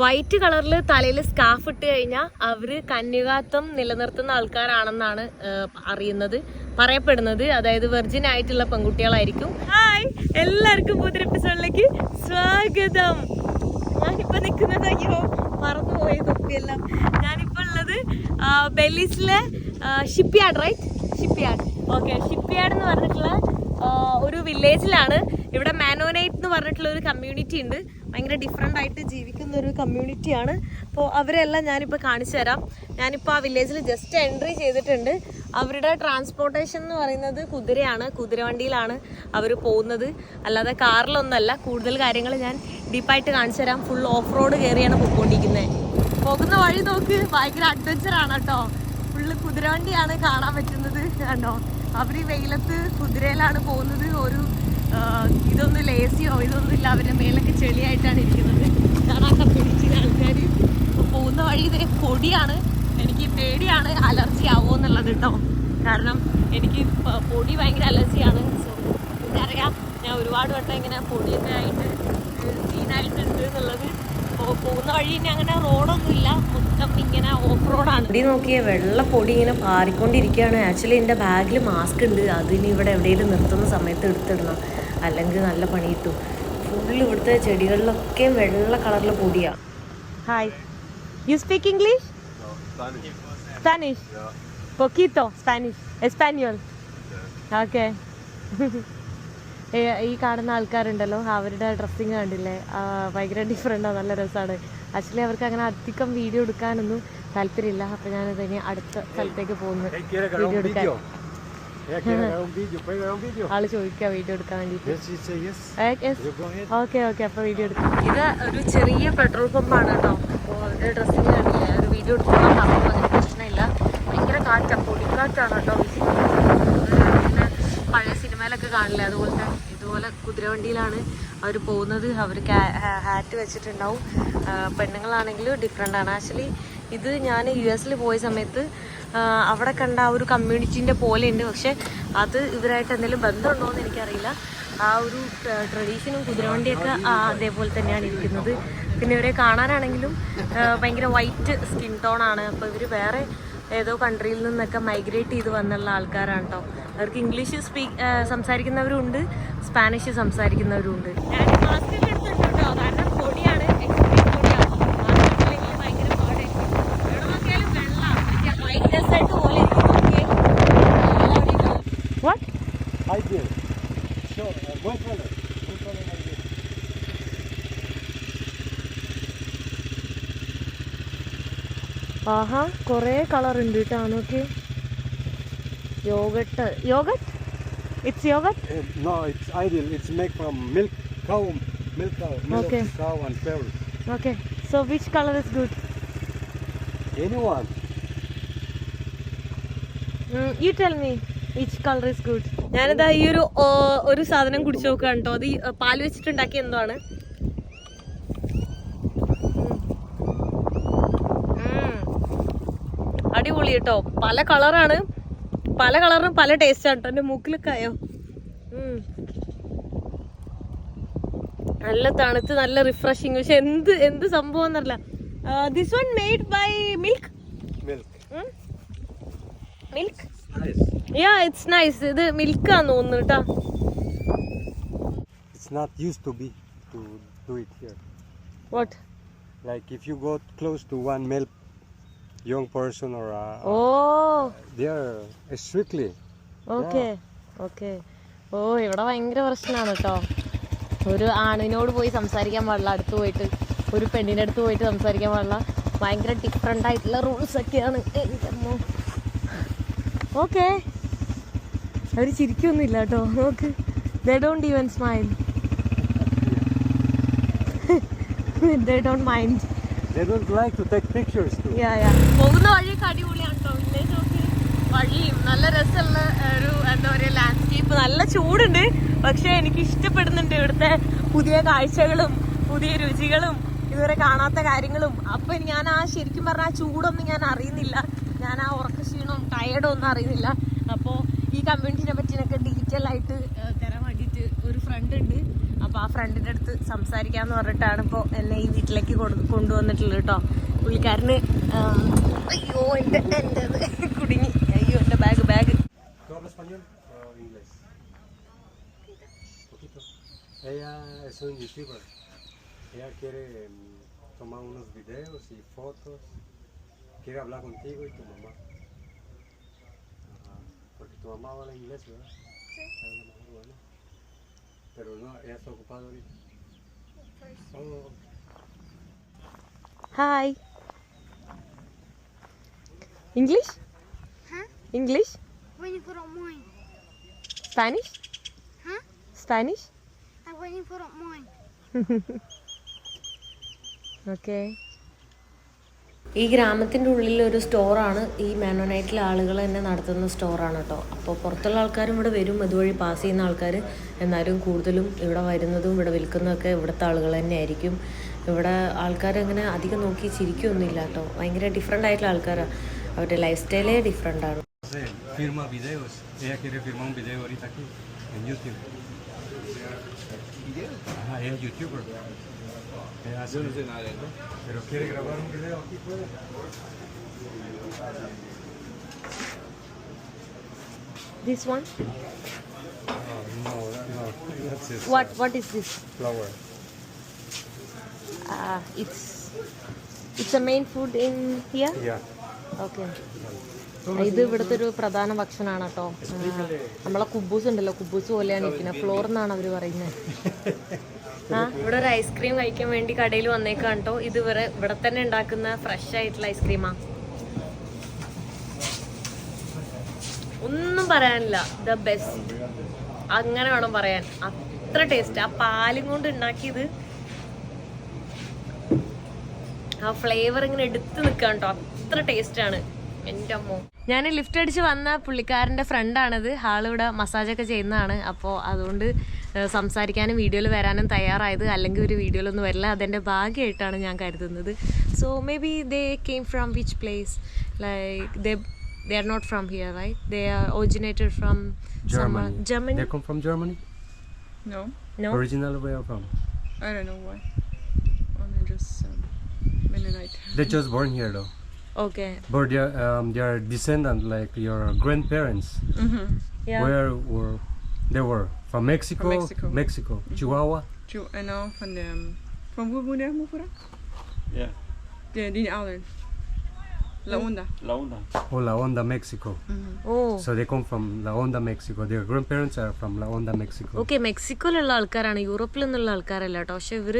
White കളറിൽ തലയിൽ സ്കാഫ് ഇട്ട് കഴിഞ്ഞാൽ അവർ കന്യകാത്വം നിലനിർത്തുന്ന ആൾക്കാരാണെന്നാണ് അറിയുന്നത് പറയപ്പെടുന്നത്. അതായത് വെർജിൻ ആയിട്ടുള്ള പെൺകുട്ടികളായിരിക്കും. ഹായ് എല്ലാവർക്കും പുതിയ എപ്പിസോഡിലേക്ക് സ്വാഗതം. ഞാനിപ്പോ നിൽക്കുന്നത് അയ്യോ മറന്നുപോയി തൊപ്പിയെല്ലാം. ഞാനിപ്പോ ഉള്ളത് ബെല്ലീസിലെ shipyard right shipyard okay shipyard എന്ന് പറഞ്ഞിട്ടുള്ള ഒരു വില്ലേജിലാണ് ഇവിടെ മാനോനൈറ്റ് എന്ന് പറഞ്ഞിട്ടുള്ള ഒരു കമ്മ്യൂണിറ്റി ഉണ്ട്. ഭയങ്കര ഡിഫറെന്റ് ആയിട്ട് ജീവിക്കുന്ന ഒരു കമ്മ്യൂണിറ്റിയാണ് അപ്പോൾ അവരെല്ലാം ഞാനിപ്പോൾ കാണിച്ചു തരാം. ഞാനിപ്പോൾ ആ വില്ലേജിൽ ജസ്റ്റ് എൻട്രി ചെയ്തിട്ടുണ്ട്. അവരുടെ ട്രാൻസ്പോർട്ടേഷൻ എന്ന് പറയുന്നത് കുതിരയാണ്. കുതിരവണ്ടിയിലാണ് അവർ പോകുന്നത്. അല്ലാതെ കാറിലൊന്നല്ല. കൂടുതൽ കാര്യങ്ങൾ ഞാൻ ഡീപ്പായിട്ട് കാണിച്ചു തരാം. ഫുൾ ഓഫ് റോഡ് കയറിയാണ് പോയിക്കൊണ്ടിരിക്കുന്നത് പോകുന്ന വഴി നോക്ക്. ഭയങ്കര അഡ്വഞ്ചറാണ് കേട്ടോ. ഫുള്ള് കുതിരവണ്ടിയാണ് കാണാൻ പറ്റുന്നത്. കണ്ടോ? അവർ ഈ വെയിലത്ത് കുതിരയിലാണ് പോകുന്നത്. ഒരു ഇതൊന്നും ലേസിയോ ഇതൊന്നും ഇല്ല. അവരുടെ മേലൊക്കെ ചെളിയായിട്ടാണ് ഇരിക്കുന്നത്. കാണാൻ കമ്മ്യൂണിറ്റിയിലെ ആൾക്കാർ പോകുന്ന വഴി ഇതേ പൊടിയാണ്. എനിക്ക് പേടിയാണ് അലർജി ആവുമോ എന്നുള്ളത് കേട്ടോ കാരണം എനിക്ക് പൊടി ഭയങ്കര അലർജിയാണ്. സോ അറിയാം ഞാൻ ഒരുപാട് വട്ടം ഇങ്ങനെ പൊടിയൊക്കെ ആയിട്ട് സീനായിട്ടുണ്ട് എന്നുള്ളത്. പോകുന്ന വഴി ഇനി അങ്ങനെ റോഡൊന്നുമില്ല മൊത്തം ഇങ്ങനെ ഓഫ് റോഡാണ് പൊടി നോക്കിയ വെള്ള പൊടി ഇങ്ങനെ പാറിക്കൊണ്ടിരിക്കുകയാണ്. ആക്ച്വലി എന്റെ ബാഗിൽ മാസ്ക് ഉണ്ട്. അതിന് ഇവിടെ എവിടെയെങ്കിലും നിർത്തുന്ന സമയത്ത് എടുത്തിടണം. അല്ലെങ്കിൽ നല്ല പണി കിട്ടും. ഫുള്ള് ഇവിടുത്തെ ചെടികളിലൊക്കെ വെള്ള കളറിൽ പൊടിയാണ് hi you speak English Spanish പൊക്കീത്തോ Spanish എസ്പാനിയോൾ ഓക്കെ ഈ കാണുന്ന ആൾക്കാരുണ്ടല്ലോ അവരുടെ ഡ്രസ്സിങ് കണ്ടില്ലേ? ഭയങ്കര ഡിഫറെന്റാണ് നല്ല രസമാണ് ആക്ച്വലി അവർക്ക് അങ്ങനെ അധികം വീഡിയോ എടുക്കാനൊന്നും താല്പര്യമില്ല. അപ്പോൾ ഞാനിത് ഇനി അടുത്ത സ്ഥലത്തേക്ക് പോകുന്നു. വീഡിയോ എടുക്കാൻ. ആൾ വീഡിയോ എടുക്കാൻ. ഓക്കെ ഓക്കെ വീഡിയോ എടുക്കാം. ഇത് ഒരു ചെറിയ പെട്രോൾ പമ്പാണ് കേട്ടോ. അപ്പോൾ അവരുടെ ഡ്രസ്സിങ് കണ്ടില്ലേ ഒരു വീഡിയോ എടുക്കണം അതിന് പ്രശ്നമില്ല. ഭയങ്കര കാറ്റാണ് പൊടിക്കാറ്റാണ് കേട്ടോ പിന്നെ പഴയ സിനിമയിലൊക്കെ കാണില്ലേ? അതുപോലത്തെ ഇതുപോലെ കുതിരവണ്ടിയിലാണ് അവർ പോകുന്നത്. അവർ ഹാറ്റ് വെച്ചിട്ടുണ്ടാവും. പെണ്ണുങ്ങളാണെങ്കിലും പെണ്ണുങ്ങളാണെങ്കിൽ ഡിഫറെന്റ് ആണ്. ആക്ച്വലി ഇത് ഞാൻ യു എസിൽ പോയ സമയത്ത് അവിടെ കണ്ട ആ ഒരു കമ്മ്യൂണിറ്റീന്റെ പോലെ ഉണ്ട് പക്ഷെ അത് ഇവരായിട്ട് എന്തെങ്കിലും ബന്ധമുണ്ടോ എന്ന് എനിക്കറിയില്ല. ആ ഒരു ട്രഡീഷനും കുതിരവണ്ടിയൊക്കെ അതേപോലെ തന്നെയാണ് ഇരിക്കുന്നത്. പിന്നെ ഇവരെ കാണാനാണെങ്കിലും ഭയങ്കര വൈറ്റ് സ്കിൻ ടോൺ ആണ്. അപ്പോൾ ഇവർ വേറെ ഏതോ കൺട്രിയിൽ നിന്നൊക്കെ മൈഗ്രേറ്റ് ചെയ്ത് വന്നുള്ള ആൾക്കാരാണ് കേട്ടോ അവർക്ക് ഇംഗ്ലീഷ് സ്പീക്ക് സംസാരിക്കുന്നവരുണ്ട്. സ്പാനിഷ് സംസാരിക്കുന്നവരുണ്ട്. ഞാൻ mask Hi there. Show. Uh, muéstrale. Muéstrale la idea. ആഹാ കൊറേ കളർ ഉണ്ട് കേട്ടോ നോക്കി yogurt yogurt it's yogurt Uh, no, it's ideal. It's made from milk cow, milk cow, milk Okay. cow and pearl. Okay so which colour is good Anyone? You tell me which colour is good ഞാനിതാ ഈ ഒരു ഒരു സാധനം കുടിച്ചു നോക്കുകയാണ് കേട്ടോ. അത് പാൽ വെച്ചിട്ടുണ്ടാക്കിയ എന്തോ ആണ് അടിപൊളി കേട്ടോ. പല കളറാണ്. പല കളറും പല ടേസ്റ്റ് ആണ് കേട്ടോ. എന്റെ മൂക്കിലൊക്കെ ആയോ? നല്ല തണുത്ത് നല്ല റിഫ്രഷിങ് പക്ഷെ എന്ത് എന്ത് സംഭവം എന്നല്ല this one made by milk. Milk Nice. Ya it's nice ഇത് മിൽക്ക് മിൽക്കാന്ന് തോന്നുന്നു കേട്ടോ It's not used to be to do it here. What like if you go close to one male young person or uh, oh they are strictly. Okay okay oh ഇവിടെ ഭയങ്കര പ്രശ്നമാണ് കേട്ടോ ഒരു ആണിനോട് പോയി സംസാരിക്കാൻ പാടില്ല അടുത്ത് പോയിട്ട്. ഒരു പെണ്ണിന്റെ അടുത്ത് പോയിട്ട് സംസാരിക്കാൻ പാടില്ല. ഭയങ്കര ഡിഫറെന്റ് ആയിട്ടുള്ള റൂൾസ് ഒക്കെയാണ് എന്റെ ഓക്കെ അവർ ചിരിക്കൊന്നുമില്ല കേട്ടോ. നോക്ക്. They don't even smile they don't mind They don't like to take pictures too. Yeah yeah പോകുന്ന വഴിയൊക്കെ അടിപൊളിയാണ് കേട്ടോ വില്ലേജ് നോക്കി. വഴിയും നല്ല രസമുള്ള ഒരു എന്താ പറയുക ലാൻഡ്സ്കേപ്പ് നല്ല ചൂടുണ്ട്. പക്ഷെ എനിക്ക് ഇഷ്ടപ്പെടുന്നുണ്ട് ഇവിടുത്തെ പുതിയ കാഴ്ചകളും പുതിയ രുചികളും ഇതുവരെ കാണാത്ത കാര്യങ്ങളും. അപ്പൊ ഞാൻ ആ ശരിക്കും പറഞ്ഞ ആ ചൂടൊന്നും ഞാൻ അറിയുന്നില്ല. ഞാൻ ആ ഉറക്ക ക്ഷീണവും ടയർഡും ഒന്നും അറിയുന്നില്ല. അപ്പോൾ കമ്മ്യൂണിറ്റിനെ പറ്റിയൊക്കെ ഡീറ്റെയിൽ ആയിട്ട് തരാൻ വേണ്ടിയിട്ട് ഒരു ഫ്രണ്ട് ഉണ്ട് അപ്പൊ ആ ഫ്രണ്ടിന്റെ അടുത്ത് സംസാരിക്കാന്ന് പറഞ്ഞിട്ടാണ് ഇപ്പോൾ എന്നെ ഈ വീട്ടിലേക്ക് കൊണ്ടുവന്നിട്ടുള്ളത് കേട്ടോ പുള്ളിക്കാരന് അയ്യോ എന്റെ എന്റെ കുടുങ്ങി അയ്യോ എന്റെ bag bag. Ella quiere tomar unos videos y fotos. Quiere hablar contigo y tu mamá. Ajá. Porque tu mamá habla inglés, ¿verdad? Sí. bueno. Pero no, ella está ocupada ahorita. Oh, hi English Huh? English Waiting for that mine. Spanish Huh? Spanish I'm waiting for that mine. Okay ഈ ഗ്രാമത്തിന്റെ ഉള്ളിൽ ഒരു സ്റ്റോറാണ്. ഈ മാനോനൈറ്റിലെ ആളുകൾ തന്നെ നടത്തുന്ന സ്റ്റോറാണ് കേട്ടോ. അപ്പോൾ പുറത്തുള്ള ആൾക്കാരും ഇവിടെ വരും. അതുവഴി പാസ് ചെയ്യുന്ന ആൾക്കാർ എന്നാലും കൂടുതലും ഇവിടെ വരുന്നതും ഇവിടെ വിൽക്കുന്നതൊക്കെ ഇവിടുത്തെ ആളുകൾ തന്നെയായിരിക്കും. ഇവിടെ ആൾക്കാരങ്ങനെ അധികം നോക്കി ചിരിക്കൊന്നുമില്ല കേട്ടോ. ഭയങ്കര ഡിഫറെന്റ് ആയിട്ടുള്ള ആൾക്കാരാണ് അവരുടെ ലൈഫ് സ്റ്റൈലേ ഡിഫറെന്റ് ആണ്. in YouTube. ¿Y él? Ajá, es youtuber. Yo no sé nada de él. ¿Pero quiere grabar un video aquí? This one? Oh, no, no. That's what, uh, what is this? Flower. Ah, uh, it's, it's a main food in here? Yeah. Okay. ഇത് ഇവിടുത്തെ ഒരു പ്രധാന ഭക്ഷണമാണ് കേട്ടോ നമ്മളെ കുബൂസ് ഉണ്ടല്ലോ കുബൂസ് പോലെയാണ് ഇരിക്കുന്നത് ഫ്ലോർ എന്നാണ് അവർ പറയുന്നത് ആ? ഇവിടെ ഒരു ഐസ്ക്രീം കഴിക്കാൻ വേണ്ടി കടയിൽ വന്നേക്കാണ് കേട്ടോ ഇത് ഇവരെ ഇവിടെ തന്നെ ഉണ്ടാക്കുന്ന ഫ്രഷ് ആയിട്ടുള്ള ഐസ്ക്രീമാ ഒന്നും പറയാനില്ല. ദ ബെസ്റ്റ് അങ്ങനെ വേണം പറയാൻ. അത്ര ടേസ്റ്റ് ആ പാലും കൊണ്ട് ഉണ്ടാക്കിയത് ആ ഫ്ലേവർ ഇങ്ങനെ എടുത്ത് നിൽക്കാൻ കേട്ടോ അത്ര ടേസ്റ്റ് ആണ്. എന്റെ അമ്മ ഞാൻ ലിഫ്റ്റ് അടിച്ച് വന്ന പുള്ളിക്കാരന്റെ ഫ്രണ്ടാണിത് ഹാളിവിടെ മസാജൊക്കെ ചെയ്യുന്നതാണ് അപ്പോൾ അതുകൊണ്ട് സംസാരിക്കാനും വീഡിയോയിൽ വരാനും തയ്യാറായത് അല്ലെങ്കിൽ ഒരു വീഡിയോയിലൊന്നും വരില്ല അതെന്റെ ഭാഗ്യമായിട്ടാണ് ഞാൻ കരുതുന്നത് so maybe they came from which place like they they are not from here right they are originated from Germany. Germany They come from Germany? No, no Originally where from? I don't know why. Only just um, Mennonite. They're just born here though. Okay. But they are, um, they are descendant like your grandparents. Mm-hmm. Yeah. Where were they were from Mexico? From Mexico. Mexico. Mm -hmm. Chihuahua. Chihu- uh, no, from the, from where wohnt they Mufura? Ja. Yeah. the the island. La Onda. la onda. Oh, La Onda, Mexico. Oh. So they come from La Onda, Mexico. Their grandparents are from La Onda, Mexico. Okay മെക്സിക്കോയിലുള്ള ആൾക്കാരാണ് യൂറോപ്പിൽ നിന്നുള്ള ആൾക്കാരല്ല കേട്ടോ പക്ഷെ ഇവർ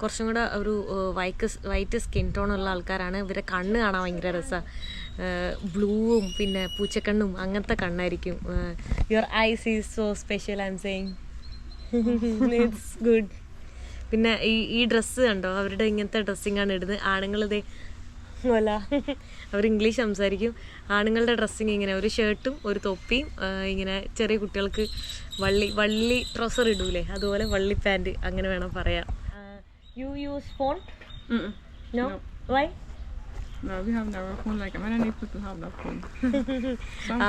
കുറച്ചും കൂടെ ഒരു വൈറ്റ് വൈറ്റ് സ്കിൻ ടോൺ ഉള്ള ആൾക്കാരാണ് ഇവരെ കണ്ണ് കാണാൻ ഭയങ്കര രസമാണ് ബ്ലൂവും പിന്നെ പൂച്ചക്കണ്ണും അങ്ങനത്തെ കണ്ണായിരിക്കും your eyes is so special I'm saying it's good പിന്നെ ഈ ഈ ഡ്രസ്സ് കണ്ടോ അവരുടെ ഇങ്ങനത്തെ ഡ്രസ്സിങ്ങാണ് ഇടുന്നത് ആണുങ്ങളിതേ അല്ല അവർ ഇംഗ്ലീഷ് സംസാരിക്കും. ആണുങ്ങളുടെ ഡ്രസ്സിങ് ഇങ്ങനെ ഒരു ഷർട്ടും ഒരു തൊപ്പിയും ഇങ്ങനെ ചെറിയ കുട്ടികൾക്ക് വള്ളി വള്ളി ട്രൗസർ ഇടൂലേ അതുപോലെ വള്ളി പാന്റ് അങ്ങനെ വേണം പറയാം you use phone no why we like... People have that phone. Some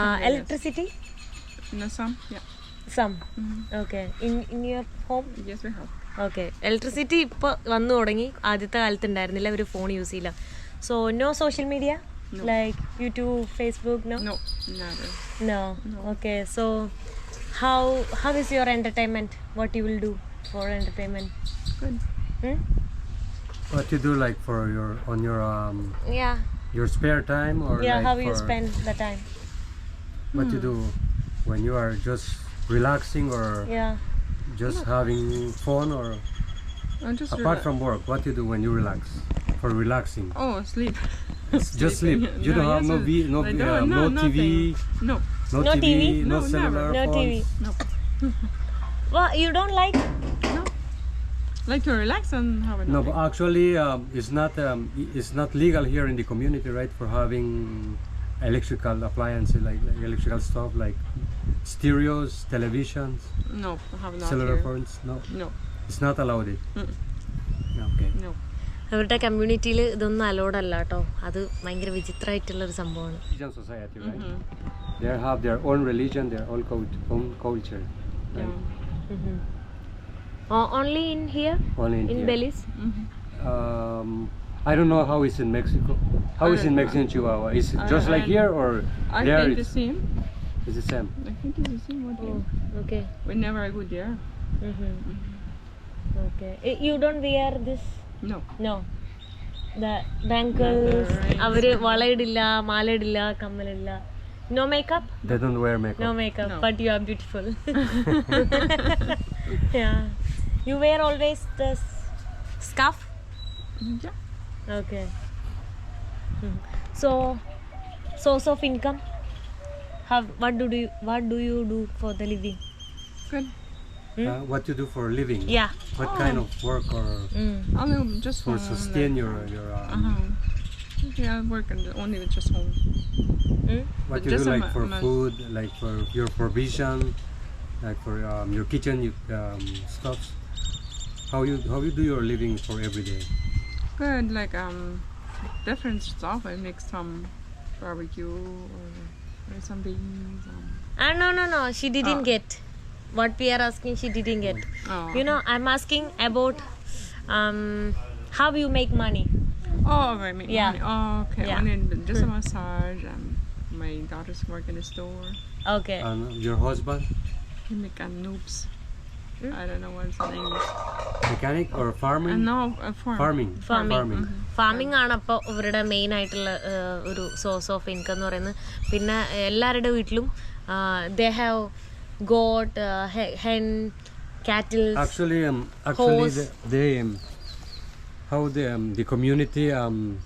No, some, yeah. Okay Yes, we have. Electricity ഇപ്പോൾ വന്നു തുടങ്ങി. ആദ്യത്തെ കാലത്ത് ഉണ്ടായിരുന്നില്ല അവർ ഫോൺ യൂസ് ചെയ്യില്ല. So no social media No. Like YouTube, Facebook, no? No, never. No. no. Okay, so how how is your entertainment? What you will do for entertainment? Good. Hmm? What you do like for your on your um Yeah. Your spare time or Yeah, like how you spend the time? What hmm. you do when you are just relaxing or Yeah. Just having fun or I'm just apart from work, what you do when you relax? For relaxing Oh, sleep. just sleep you don't have no yes, v no, uh, no, no, tv. No. no, No TV, TV? no, No, cellular No phones. TV. No. Well, you don't like? No. Like to relax and have a No, but actually, um, it's not um, it's not legal here in the community, right? For having electrical appliances like, like electrical stuff like stereos, televisions, No, I have not cellular here. phones. No, No, it's not allowed. It. Mm. Okay. no. അവരുടെ കമ്മ്യൂണിറ്റിയിൽ ഇതൊന്നും allowed അല്ല കേട്ടോ അത് ഭയങ്കര വിചിത്രമായിട്ടുള്ള ഒരു സംഭവമാണ് Religion society, right? Mhm. They have their own religion, their own cult, own culture. Right? Yeah. Oh, only in here, only in, in here. Belize. Um, I don't know how it's in Mexico. How is in Mexico and Chihuahua? Is it just I- like I- here or I there think the it's, same. it's the same? I think it's the same what Oh, here. okay. Whenever I go there. Mm-hmm. Okay. Eh, You don't wear this? No. No. The bangles, അവര് വളയിടില്ല മാലയിടില്ല കമ്മലില്ല no makeup They don't wear makeup. No makeup No. But you are beautiful you wear always the scarf Yeah. Okay. Hmm. So, source of income. How? What do you? What do you do for the living? Good. Uh, what you do for a living? Yeah. What kind of work or Mm. I will just for home, sustain like, your your um, Uh-huh. Yeah, I work in the, only with just home. Mm? what you do like for ma- food, like for your provision, like for um, your kitchen you, um, stuffs. How you how you do your living for every day? Good, like um, different stuff. I make some barbecue or, or some beans. Um, Ah no no no. She didn't Ah. get. What we are asking, she didn't get. oh. You know, I'm asking about um how you make money. Oh, i Make Yeah. money. Oh, okay. Yeah. and just a massage. and my daughter's work in the store. Okay. And your husband, He make a noobs. Hmm? I don't know what's the name. mechanic or farming? Uh, no, uh, farm. Farming. Farming. Farming. Farming ആണ് അപ്പോൾ ഇവരുടെ main ആയിട്ടുള്ള ഒരു source of income എന്ന് പറയുന്നത് പിന്നെ എല്ലാവരുടെ വീട്ടിലും they have goat, uh, hen, cattle. Actually, um, actually horse. they um, how the um, the community um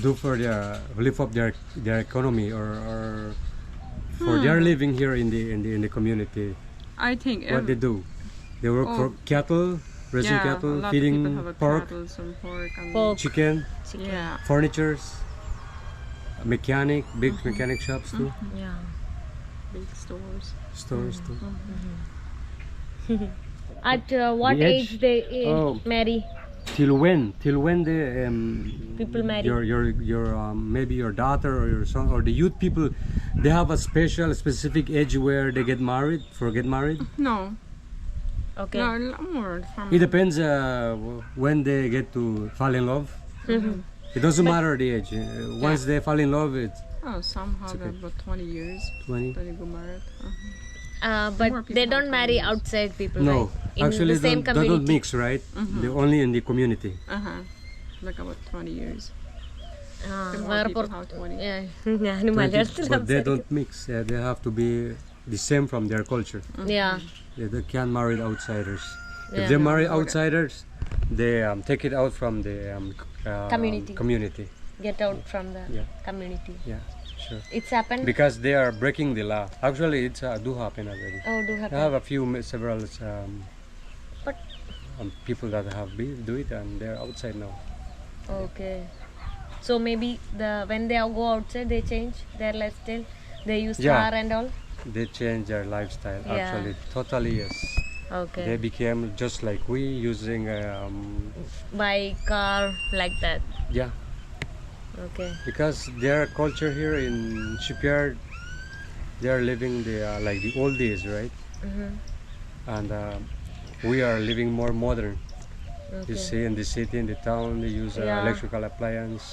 do for their lift up their their economy or, or for their hmm. living here in the in the in the community. I think what they do, they work Oh. for cattle, raising yeah, a cattle, of have feeding a pork, cattle, some pork, and Pork. chicken, Chicken. yeah, furnitures, mechanic, big mm-hmm. mechanic shops too. Mm-hmm. Yeah. big stores stores too. At uh, what The age age? they uh, Oh. marry? Till when? Till when the um, People marry. Your your your um, maybe your daughter or your son or the youth people, they have a special specific age where they get married for get married. No, Okay. no, a lot more from. It depends uh, when they get to fall in love. It doesn't matter the age. Uh, once they fall in love, it's Oh, some have okay. about 20 years. 20. Then they go married. Uh-huh. Uh, but they don't marry outside people. No, right? actually, the same that, that don't mix, right? Mm-hmm. They're only in the community. Uh huh. Like about 20 years. Very poor, how to say? Yeah, no matter. But they don't mix. They have to be the same from their culture. Yeah. They can't marry ഞാൻ If they marry outsiders, they um, take it out from the um, uh, community. community. Get out from the yeah. community. Yeah sure. It's happened. Because they are breaking the law. Actually, it's uh, do happen already. oh, do happen. I have a few several um, But um, people that have be, do it and they're outside now. okay. So maybe the when they go outside, they change their lifestyle. They use Yeah. car and all. They change their lifestyle. Yeah. Actually, totally yes. Okay. They became just like we using um, Bike, car, like that. yeah. Okay. because their culture here in shipyard they are living the uh, like the old days right Mm-hmm. and uh, we are living more modern Okay. you see in the city in the town they use uh, Yeah. electrical appliance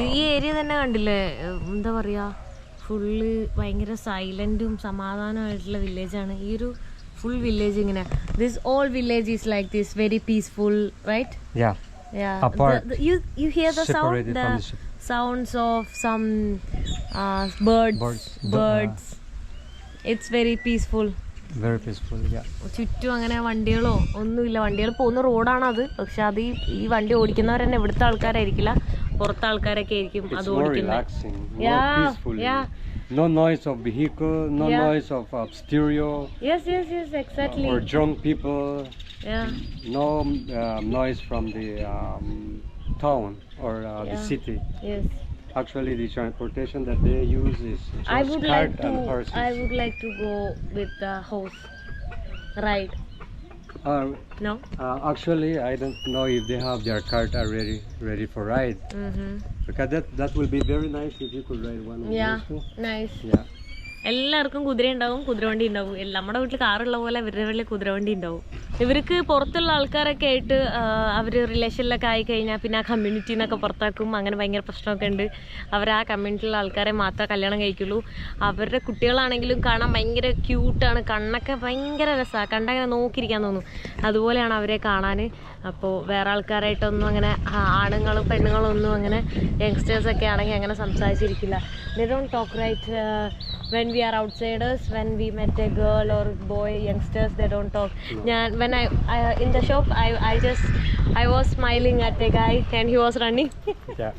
ഈ area തന്നെ കണ്ടില്ലേ എന്താ പറയാ full ഭയങ്കര സൈലന്റും സമാധാനമായിട്ടുള്ള വില്ലേജാണ് ഈ ഒരു full village ഇങ്ങനെ this all village is like this very peaceful right yeah. Apart. The, the, you you hear the sound the, the sounds of some uh, birds Birds. birds. Uh, It's very peaceful. very peaceful yeah ചുറ്റും അങ്ങനെ വണ്ടികളോ ഒന്നുമില്ല വണ്ടികൾ പോകുന്ന റോഡാണത് പക്ഷെ അത് ഈ വണ്ടി ഓടിക്കുന്നവർ തന്നെ ഇവിടുത്തെ ആൾക്കാരായിരിക്കില്ല പുറത്തെ ആൾക്കാരൊക്കെ ആയിരിക്കും it's അത് more ഓടിക്കുന്നത് relaxing more Yeah, peaceful yeah. no noise of vehicle no Yeah. noise of uh, stereo Yes, yes, yes, exactly. Uh, or drunk people no um, noise from the um, town or uh, the city yes Actually, the transportation that they use is just I would cart like to and horses. I would like to go with the horse ride. Uh, No? uh, actually, I don't know if they have their cart already ready for ride. Mm-hmm. Because that that will be very nice if you could ride one of Yeah. Nice. Yeah. എല്ലാവർക്കും കുതിര ഉണ്ടാവും കുതിരവണ്ടി ഉണ്ടാവും. നമ്മുടെ വീട്ടിൽ കാറുള്ള പോലെ ഇവരുടെ വീട്ടിൽ കുതിരവണ്ടി ഉണ്ടാവും. ഇവർക്ക് പുറത്തുള്ള ആൾക്കാരൊക്കെ ആയിട്ട് അവർ റിലേഷനിലൊക്കെ ആയി കഴിഞ്ഞാൽ പിന്നെ ആ കമ്മ്യൂണിറ്റീന്നൊക്കെ പുറത്താക്കും. അങ്ങനെ ഭയങ്കര പ്രശ്നമൊക്കെ ഉണ്ട്. അവർ ആ കമ്മ്യൂണിറ്റിയിലുള്ള ആൾക്കാരെ മാത്രമേ കല്യാണം കഴിക്കുള്ളൂ. അവരുടെ കുട്ടികളാണെങ്കിലും കാണാൻ ഭയങ്കര ക്യൂട്ടാണ് കണ്ണൊക്കെ ഭയങ്കര രസമാണ് കണ്ടങ്ങനെ നോക്കിയിരിക്കാൻ തോന്നും. അതുപോലെയാണ് അവരെ കാണാൻ അപ്പോൾ വേറെ ആൾക്കാരായിട്ടൊന്നും അങ്ങനെ ആണുങ്ങളും പെണ്ണുങ്ങളും ഒന്നും അങ്ങനെ യങ്സ്റ്റേഴ്സൊക്കെ ആണെങ്കിൽ അങ്ങനെ സംസാരിച്ചിരിക്കില്ല. They don't talk right when we are outsiders when we met a girl or boy youngsters they don't talk ഞാൻ when I in the shop I I just I was smiling at a guy and he was running Yeah.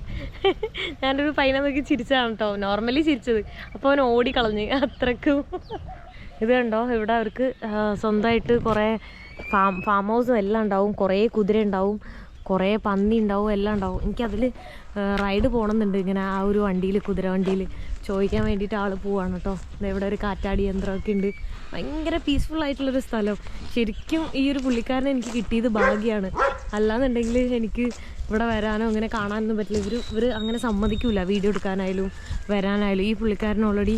ഞാനൊരു പയ്യനെ നോക്കി ചിരിച്ചതാണ് കേട്ടോ normally ചിരിച്ചത്. അപ്പോൾ അവൻ ഓടിക്കളഞ്ഞ് അത്രക്കും. ഇത് കണ്ടോ? ഇവിടെ അവർക്ക് സ്വന്തമായിട്ട് കുറേ ഫാം ഫാം ഹൗസും എല്ലാം ഉണ്ടാവും. കുറേ കുതിര ഉണ്ടാവും. കുറേ പന്നി ഉണ്ടാവും. എല്ലാം ഉണ്ടാവും. എനിക്കതിൽ റൈഡ് പോകണമെന്നുണ്ട് ഇങ്ങനെ ആ ഒരു വണ്ടിയിൽ കുതിര വണ്ടിയിൽ ചോദിക്കാൻ വേണ്ടിയിട്ട് ആൾ പോവാണ് കേട്ടോ ഇവിടെ ഒരു കാറ്റാടി യന്ത്രമൊക്കെ ഉണ്ട്. ഭയങ്കര പീസ്ഫുൾ ആയിട്ടുള്ളൊരു സ്ഥലം. ശരിക്കും ഈ ഒരു പുള്ളിക്കാരനെ എനിക്ക് കിട്ടിയത് ഭാഗ്യമാണ് അല്ലാന്നുണ്ടെങ്കിൽ എനിക്ക് ഇവിടെ വരാനോ അങ്ങനെ കാണാനൊന്നും പറ്റില്ല. ഇവർ ഇവർ അങ്ങനെ സമ്മതിക്കില്ല വീഡിയോ എടുക്കാനായാലും വരാനായാലും. ഈ പുള്ളിക്കാരൻ ഓൾറെഡി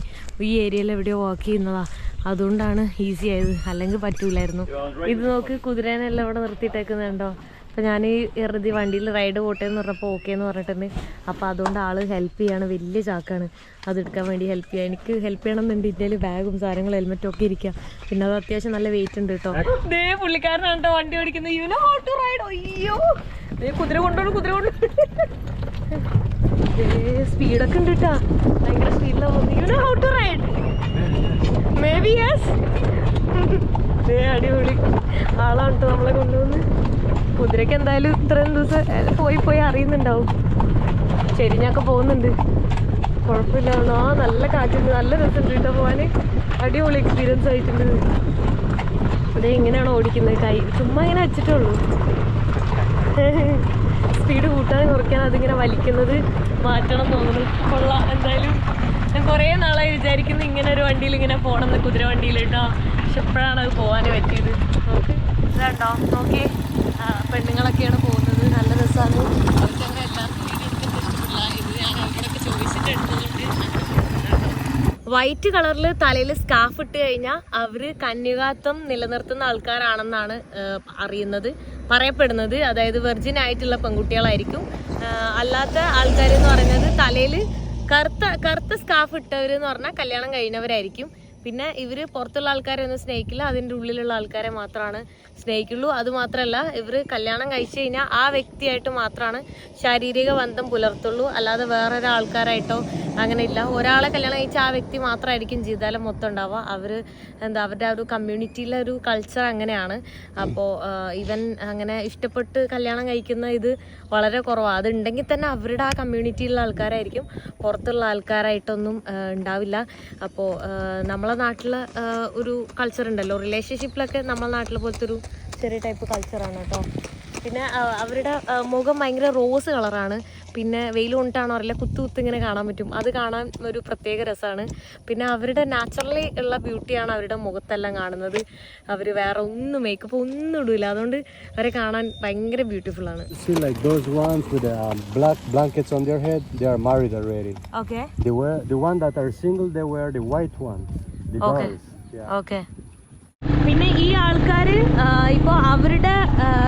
ഈ ഏരിയയിൽ എവിടെയോ വർക്ക് ചെയ്യുന്നതാ. അതുകൊണ്ടാണ് ഈസി ആയത്. അല്ലെങ്കിൽ പറ്റൂലായിരുന്നു. ഇത് നോക്ക് കുതിരേനെല്ലാം ഇവിടെ നിർത്തിയിട്ടേക്കുന്നുണ്ടോ അപ്പം ഞാൻ ഈ ഇറുതി വണ്ടിയിൽ റൈഡ് പോട്ടെ എന്ന് പറഞ്ഞപ്പോൾ ഓക്കെ എന്ന് പറഞ്ഞിട്ടുണ്ട്. അപ്പോൾ അതുകൊണ്ട് ആൾ ഹെൽപ്പ് ചെയ്യാണ് വലിയ ചാക്കാണ്. അത് എടുക്കാൻ വേണ്ടി ഹെൽപ്പ് ചെയ്യുക എനിക്ക് ഹെൽപ്പ് ചെയ്യണമെന്നുണ്ട്. ഇന്ത്യയിൽ ബാഗും സാധനങ്ങളും ഹെൽമെറ്റും ഒക്കെ ഇരിക്കാം. പിന്നെ അത് അത്യാവശ്യം നല്ല വെയിറ്റ് ഉണ്ട് കേട്ടോ ദേ പുള്ളിക്കാരനാണ് കേട്ടോ വണ്ടി ഓടിക്കുന്നത് you know how to ride അയ്യോ. ദേ കുതിര കൊണ്ടോളൂ കുതിര കൊണ്ട് സ്പീഡൊക്കെ ഉണ്ട് കേട്ടോ ഭയങ്കര സ്പീഡിലാണ് പോകുന്നത് you know how to ride maybe yes അടിപൊളി. ആളാണ് കേട്ടോ നമ്മളെ കൊണ്ടുവന്ന് കുതിരക്ക് എന്തായാലും ഇത്രയും ദിവസം പോയി പോയി അറിയുന്നുണ്ടാവും. ചെരിഞ്ഞൊക്കെ പോകുന്നുണ്ട്. കുഴപ്പമില്ല. ആ നല്ല കാറ്റുണ്ട്. നല്ല രസമുണ്ട് കേട്ടോ പോവാന്. അടിപൊളി എക്സ്പീരിയൻസ് ആയിട്ടുണ്ട്. അതെ ഇങ്ങനെയാണ് ഓടിക്കുന്നത്. കൈ ചുമ്മാ ഇങ്ങനെ വെച്ചിട്ടേ ഉള്ളൂ. സ്പീഡ് കൂട്ടാൻ കുറയ്ക്കാൻ അതിങ്ങനെ വലിക്കുന്നത് മാറ്റണം തോന്നുന്നു. കൊള്ളാം. എന്തായാലും ഞാൻ കുറേ നാളായി വിചാരിക്കുന്നു ഇങ്ങനെ ഒരു വണ്ടിയിൽ ഇങ്ങനെ പോകണം എന്ന് കുതിര വണ്ടിയിൽ കേട്ടോ പക്ഷെ എപ്പോഴാണ് അത് പോകാൻ പറ്റിയത്. നോക്ക്. ഇതാണ്ടോ നോക്കി പെണ്ണുങ്ങളൊക്കെയാണ് പോകുന്നത്. നല്ല രസമാണ്. വൈറ്റ് കളറിൽ തലയിൽ സ്കാഫ് ഇട്ട് കഴിഞ്ഞാൽ അവർ കന്യകാത്വം നിലനിർത്തുന്ന ആൾക്കാരാണെന്നാണ് അറിയുന്നത് പറയപ്പെടുന്നത്. അതായത് വെർജിൻ ആയിട്ടുള്ള പെൺകുട്ടികളായിരിക്കും. അല്ലാത്ത ആൾക്കാർ എന്ന് പറയുന്നത് തലയിൽ കറുത്ത കറുത്ത സ്കാഫ് ഇട്ടവർ എന്ന് പറഞ്ഞാൽ കല്യാണം കഴിഞ്ഞവരായിരിക്കും. പിന്നെ ഇവർ പുറത്തുള്ള ആൾക്കാരെ ഒന്നും സ്നേഹിക്കില്ല. അതിന്റെ ഉള്ളിലുള്ള ആൾക്കാരെ മാത്രമാണ് സ്നേഹിക്കുള്ളൂ. അത് മാത്രമല്ല ഇവർ കല്യാണം കഴിച്ചു കഴിഞ്ഞാൽ ആ വ്യക്തിയായിട്ട് മാത്രമാണ് ശാരീരിക ബന്ധം പുലർത്തുള്ളൂ. അല്ലാതെ വേറൊരു ആൾക്കാരായിട്ടോ അങ്ങനെ ഇല്ല. ഒരാളെ കല്യാണം കഴിച്ച ആ വ്യക്തി മാത്രമായിരിക്കും ജീവിതകാലം മൊത്തം ഉണ്ടാവുക. അവർ എന്താ അവരുടെ ആ ഒരു കമ്മ്യൂണിറ്റിയിലെ ഒരു കൾച്ചർ അങ്ങനെയാണ്. അപ്പോൾ ഇവൻ അങ്ങനെ ഇഷ്ടപ്പെട്ട് കല്യാണം കഴിക്കുന്ന ഇത് വളരെ കുറവാണ് അതുണ്ടെങ്കിൽ തന്നെ അവരുടെ ആ കമ്മ്യൂണിറ്റിയിലുള്ള ആൾക്കാരായിരിക്കും. പുറത്തുള്ള ആൾക്കാരായിട്ടൊന്നും ഉണ്ടാവില്ല. അപ്പോൾ നമ്മളെ നാട്ടിൽ ഒരു കൾച്ചർ ഉണ്ടല്ലോ. റിലേഷൻഷിപ്പിലൊക്കെ നമ്മളെ നാട്ടിലെ പോലത്തെ ഒരു ചെറിയ ടൈപ്പ് കൾച്ചറാണ് കേട്ടോ. പിന്നെ അവരുടെ മുഖം ഭയങ്കര റോസ് കളറാണ് പിന്നെ വെയിൽ കൊണ്ടിട്ടാണോ അറിയില്ല കുത്തു കുത്ത് ഇങ്ങനെ കാണാൻ പറ്റും. അത് കാണാൻ ഒരു പ്രത്യേക രസമാണ്. പിന്നെ അവരുടെ നാച്ചുറലി ഉള്ള ബ്യൂട്ടിയാണ് അവരുടെ മുഖത്തെല്ലാം കാണുന്നത്. അവർ വേറെ ഒന്നും മേക്കപ്പ് ഒന്നും ഇടില്ല അതുകൊണ്ട് അവരെ കാണാൻ ഭയങ്കര ബ്യൂട്ടിഫുൾ ആണ്. They wear the one that are single. They wear the white one, okay പിന്നെ ഈ ആൾക്കാർ ഇപ്പോൾ അവരുടെ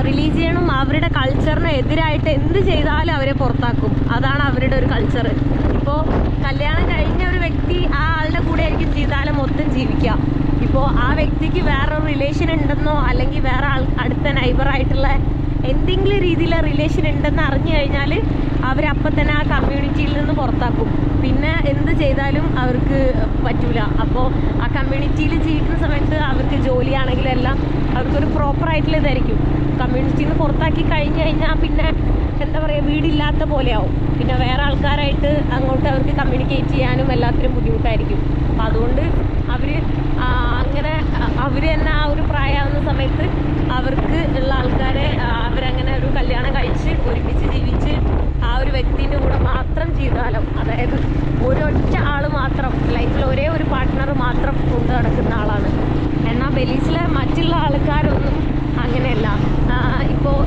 റിലീജിയനും അവരുടെ കൾച്ചറിനും എതിരായിട്ട് എന്ത് ചെയ്താലും അവരെ പുറത്താക്കും. അതാണ് അവരുടെ ഒരു കൾച്ചർ ഇപ്പോ കല്യാണം കഴിഞ്ഞ ഒരു വ്യക്തി ആ ആളുടെ കൂടെ ആയിരിക്കും ജീവിതകാലം മൊത്തം ജീവിക്കുക. ഇപ്പോൾ ആ വ്യക്തിക്ക് വേറൊരു റിലേഷൻ ഉണ്ടെന്നോ അല്ലെങ്കിൽ വേറെ ആൾ അടുത്ത നൈബറായിട്ടുള്ള എന്തെങ്കിലും രീതിയിലെ റിലേഷൻ ഉണ്ടെന്ന് അറിഞ്ഞു കഴിഞ്ഞാൽ അവരപ്പം തന്നെ ആ കമ്മ്യൂണിറ്റിയിൽ നിന്ന് പുറത്താക്കും. പിന്നെ എന്ത് ചെയ്താലും അവർക്ക് പറ്റൂല. അപ്പോൾ ആ കമ്മ്യൂണിറ്റിയിൽ ജീവിക്കുന്ന സമയത്ത് അവർക്ക് ജോലിയാണെങ്കിലും എല്ലാം അവർക്കൊരു പ്രോപ്പർ ആയിട്ടുള്ള ഇതായിരിക്കും. കമ്മ്യൂണിറ്റിയിൽ നിന്ന് പുറത്താക്കി കഴിഞ്ഞു കഴിഞ്ഞാൽ പിന്നെ എന്താ പറയുക വീടില്ലാത്ത പോലെയാവും. പിന്നെ വേറെ ആൾക്കാരായിട്ട് അങ്ങോട്ട് അവർക്ക് കമ്മ്യൂണിക്കേറ്റ് ചെയ്യാനും എല്ലാത്തിനും ബുദ്ധിമുട്ടായിരിക്കും. അപ്പം അതുകൊണ്ട് അവർ അങ്ങനെ അവർ തന്നെ ആ ഒരു പ്രായമാവുന്ന സമയത്ത് അവർക്ക് ഉള്ള ആൾക്കാരെ അവരങ്ങനെ ഒരു കല്യാണം കഴിച്ച് ഒരുമിച്ച് ജീവിച്ച് ആ ഒരു വ്യക്തിന്റെ കൂടെ മാത്രം ജീവിതകാലം അതായത് ഒരൊറ്റ ആൾ മാത്രം ലൈഫിൽ ഒരേ ഒരു പാർട്ട്ണർ മാത്രം കൊണ്ട് നടക്കുന്ന ആളാണ്. എന്നാൽ ബെലീസിലെ മറ്റുള്ള ആൾക്കാരൊന്നും അങ്ങനെയല്ല. ഇപ്പോൾ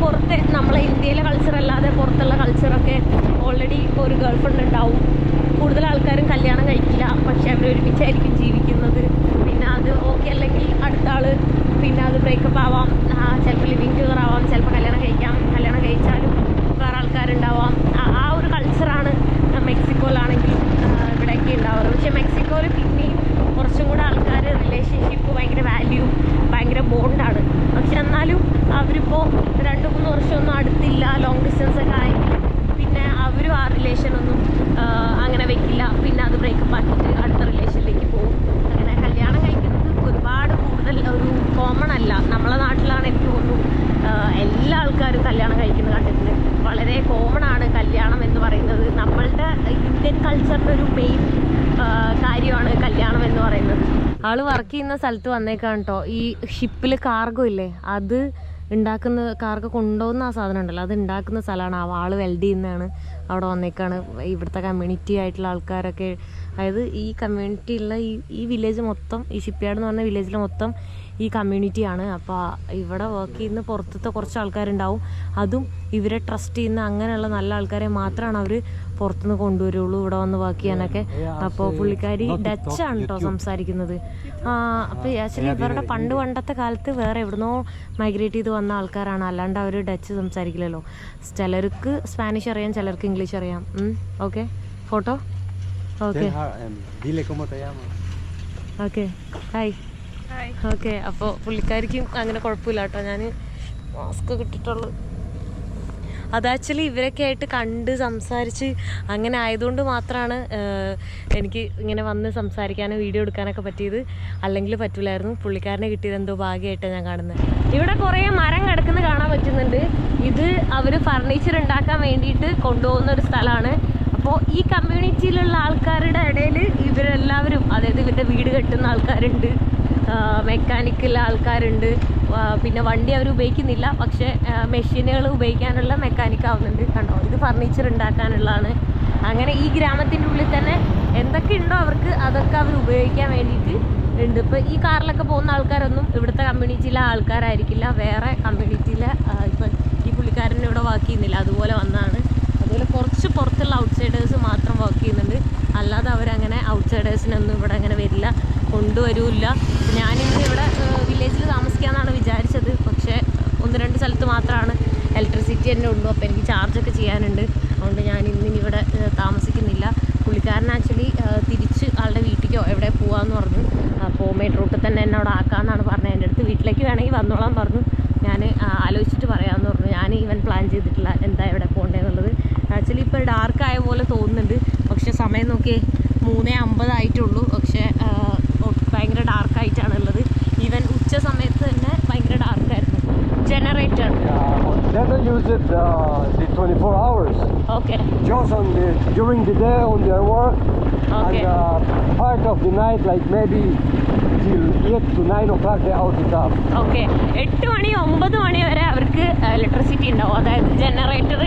പുറത്തെ നമ്മളെ ഇന്ത്യയിലെ കൾച്ചർ അല്ലാതെ പുറത്തുള്ള കൾച്ചറൊക്കെ ഓൾറെഡി ഇപ്പോൾ ഒരു ഗേൾ ഫ്രണ്ട് ഉണ്ടാവും. കൂടുതൽ ആൾക്കാരും കല്യാണം കഴിക്കില്ല. പക്ഷെ അവർ ഒരുമിച്ചായിരിക്കും ജീവിക്കുന്നത്. അത് ഓക്കെ. അല്ലെങ്കിൽ അടുത്ത ആൾ പിന്നെ അത് ബ്രേക്കപ്പ് ആവാം. ചിലപ്പോൾ ലിവിങ് ടുഗർ ആവാം. ചിലപ്പോൾ കല്യാണം കഴിക്കാം. കല്യാണം കഴിച്ചാലും വേറെ ആൾക്കാരുണ്ടാവാം. ആ- ഒരു കൾച്ചറാണ് മെക്സിക്കോയിലാണെങ്കിൽ ഇവിടെയൊക്കെ ഉണ്ടാവാറ്. പക്ഷേ മെക്സിക്കോയിൽ പിന്നെയും കുറച്ചും കൂടെ ആൾക്കാർ റിലേഷൻഷിപ്പ് ഭയങ്കര വാല്യൂ ഭയങ്കര ബോണ്ടാണ് പക്ഷെ എന്നാലും അവരിപ്പോൾ രണ്ട് മൂന്ന് വർഷമൊന്നും അടുത്തില്ല ലോങ് ഡിസ്റ്റൻസ് ഒക്കെ ആയെങ്കിൽ പിന്നെ അവരും ആ റിലേഷനൊന്നും അങ്ങനെ വെക്കില്ല പിന്നെ അത് ബ്രേക്കപ്പ് ആക്കിയിട്ട് അടുത്ത റിലേഷനിലേക്ക് പോകും അങ്ങനെ കല്യാണം കഴിക്കുന്നത് ഒരുപാട് കൂടുതൽ ഒരു കോമൺ അല്ല നമ്മളെ നാട്ടിലാണ് എനിക്ക് തോന്നുന്നു ആ, എല്ലാ ആൾക്കാരും കല്യാണം കഴിക്കുന്നത് കണ്ടിട്ടുണ്ട് വളരെ കോമൺ ആണ് കല്യാണം എന്ന് പറയുന്നത് നമ്മളുടെ ഇന്ത്യൻ കൾച്ചറിന്റെ ഒരു മെയിൻ കാര്യമാണ് കല്യാണം എന്ന് പറയുന്നത് ആൾ സ്ഥലത്ത് വന്നേക്കാണ് കേട്ടോ ഈ ഷിപ്പിൽ കാർഗോ ഇല്ലേ? അത് ഉണ്ടാക്കുന്ന കാർഗോ കൊണ്ടുപോകുന്ന ആ സാധനം ഉണ്ടല്ലോ. അത് ഉണ്ടാക്കുന്ന സ്ഥലമാണ്. ആ ആൾ വെൽഡ് ചെയ്യുന്നതാണ്. അവിടെ വന്നേക്കാണ്. ഇവിടുത്തെ കമ്മ്യൂണിറ്റി ആയിട്ടുള്ള ആൾക്കാരൊക്കെ. അതായത് ഈ കമ്മ്യൂണിറ്റിയുള്ള ഈ ഈ വില്ലേജ് മൊത്തം ഈ ഷിപ്പ്യാർഡ് എന്ന് പറഞ്ഞ വില്ലേജിൽ മൊത്തം ഈ കമ്മ്യൂണിറ്റിയാണ്. അപ്പോൾ ഇവിടെ വർക്ക് ചെയ്യുന്ന പുറത്തത്തെ കുറച്ച് ആൾക്കാരുണ്ടാവും. അതും ഇവരെ ട്രസ്റ്റ് ചെയ്യുന്ന അങ്ങനെയുള്ള നല്ല ആൾക്കാരെ മാത്രമാണ് അവർ പുറത്തുനിന്ന് കൊണ്ടുവരുള്ളൂ. ഇവിടെ വന്ന് വർക്ക് ചെയ്യാനൊക്കെ. അപ്പോൾ പുള്ളിക്കാരി ഡച്ച് ആണ് കേട്ടോ സംസാരിക്കുന്നത്. അപ്പോൾ ആക്ച്വലി ഇവരുടെ പണ്ട് പണ്ടത്തെ കാലത്ത് വേറെ എവിടുന്നോ മൈഗ്രേറ്റ് ചെയ്ത് വന്ന ആൾക്കാരാണ്. അല്ലാണ്ട് അവർ ഡച്ച് സംസാരിക്കില്ലല്ലോ. ചിലർക്ക് സ്പാനിഷ് അറിയാം ചിലർക്ക് ഇംഗ്ലീഷ് അറിയാം. Okay photo okay. Okay hi okay അപ്പോൾ പുള്ളിക്കാരിക്കും അങ്ങനെ കുഴപ്പമില്ല കേട്ടോ. ഞാൻ മാസ്ക് കിട്ടിട്ടുള്ളു അത് ആക്ച്വലി ഇവരൊക്കെ ആയിട്ട് കണ്ട് സംസാരിച്ച് അങ്ങനെ ആയതുകൊണ്ട് മാത്രമാണ് എനിക്ക് ഇങ്ങനെ വന്ന് സംസാരിക്കാനും വീഡിയോ എടുക്കാനൊക്കെ പറ്റിയത്. അല്ലെങ്കിൽ പറ്റില്ലായിരുന്നു പുള്ളിക്കാരനെ കിട്ടിയത് എന്തോ ഭാഗ്യമായിട്ടാണ് ഞാൻ കാണുന്നത് ഇവിടെ കുറേ മരം കിടക്കുന്നത് കാണാൻ പറ്റുന്നുണ്ട്. ഇത് അവർ ഫർണിച്ചർ ഉണ്ടാക്കാൻ വേണ്ടിയിട്ട് കൊണ്ടുപോകുന്ന ഒരു സ്ഥലമാണ്. അപ്പോൾ ഈ കമ്മ്യൂണിറ്റിയിലുള്ള ആൾക്കാരുടെ ഇടയിൽ ഇവരെല്ലാവരും അതായത് ഇവരുടെ വീട് കെട്ടുന്ന ആൾക്കാരുണ്ട്. മെക്കാനിക്കൽ ആൾക്കാരുണ്ട്. പിന്നെ വണ്ടി അവർ ഉപയോഗിക്കുന്നില്ല. പക്ഷേ മെഷീനുകൾ ഉപയോഗിക്കാനുള്ള മെക്കാനിക് ആവുന്നുണ്ട്. കണ്ടോ? ഇത് ഫർണിച്ചർ ഉണ്ടാക്കാനുള്ളതാണ്. അങ്ങനെ ഈ ഗ്രാമത്തിന്റെ ഉള്ളിൽ തന്നെ എന്തൊക്കെ ഉണ്ടോ അവർക്ക് അതൊക്കെ അവർ ഉപയോഗിക്കാൻ വേണ്ടിയിട്ട് ഉണ്ട്. ഇപ്പോൾ ഈ കാറിലൊക്കെ പോകുന്ന ആൾക്കാരൊന്നും ഇവിടുത്തെ കമ്മ്യൂണിറ്റിയിലെ ആൾക്കാരായിരിക്കില്ല. വേറെ കമ്മ്യൂണിറ്റിയിലെ ഇപ്പം ഈ പുള്ളിക്കാരൻ ഇവിടെ വർക്ക് ചെയ്യുന്നില്ല. അതുപോലെ വന്നതാണ് അതുപോലെ കുറച്ച് പുറത്തുള്ള ഔട്ട്സൈഡേഴ്സ് മാത്രം വർക്ക് ചെയ്യുന്നുണ്ട്. അല്ലാതെ അവരങ്ങനെ ഔട്ട്സൈഡേഴ്സിനൊന്നും ഇവിടെ അങ്ങനെ വരില്ല. കൊണ്ടുവരില്ല. ഞാനിന്ന് ഇവിടെ വില്ലേജിൽ താമസിക്കാമെന്നാണ് വിചാരിച്ചത്. പക്ഷേ ഒന്ന് രണ്ട് സ്ഥലത്ത് മാത്രമാണ് ഇലക്ട്രിസിറ്റി തന്നെ ഉള്ളൂ. അപ്പോൾ എനിക്ക് ചാർജൊക്കെ ചെയ്യാനുണ്ട്. അതുകൊണ്ട് ഞാൻ ഇന്നിനി ഇവിടെ താമസിക്കുന്നില്ല. പുള്ളിക്കാരൻ ആക്ച്വലി തിരിച്ച് ആളുടെ വീട്ടിലേക്കോ എവിടെ പോകാമെന്ന് പറഞ്ഞു. അപ്പോൾ മെയിൻ റൂട്ടിൽ തന്നെ എന്നെ അവിടെ ആക്കാമെന്നാണ് പറഞ്ഞത്. എന്റെ അടുത്ത് വീട്ടിലേക്ക് വേണമെങ്കിൽ വന്നോളാൻ പറഞ്ഞു. ഞാൻ ആലോചിച്ചിട്ട് പറയാമെന്ന് പറഞ്ഞു. ഞാൻ ഈവൻ പ്ലാൻ ചെയ്തിട്ടില്ല എന്താ എവിടെ പോകേണ്ടതെന്നുള്ളത് ആക്ച്വലി ഇപ്പോൾ ഡാർക്ക് ആയ പോലെ തോന്നുന്നുണ്ട്. പക്ഷേ സമയം നോക്കിയേ മൂന്നേ അമ്പതായിട്ടുള്ളൂ. പക്ഷേ ആ, ഒ- ഭയങ്കര ഡാർക്കായിട്ടാണ് ഉള്ളത് ഈവൻ ഉച്ച സമയത്ത് തന്നെ ഭയങ്കര ഡാർക്കായിരുന്നു generator Yeah, they use it uh, the 24 hours. Okay. Just on the during the day on their work Okay. and uh, part of the night, like maybe till 8 to 9 o'clock, they out it up. Okay. എട്ട് മണി ഒമ്പത് മണി വരെ അവർക്ക് electricity ഉണ്ടാവും അതായത് generator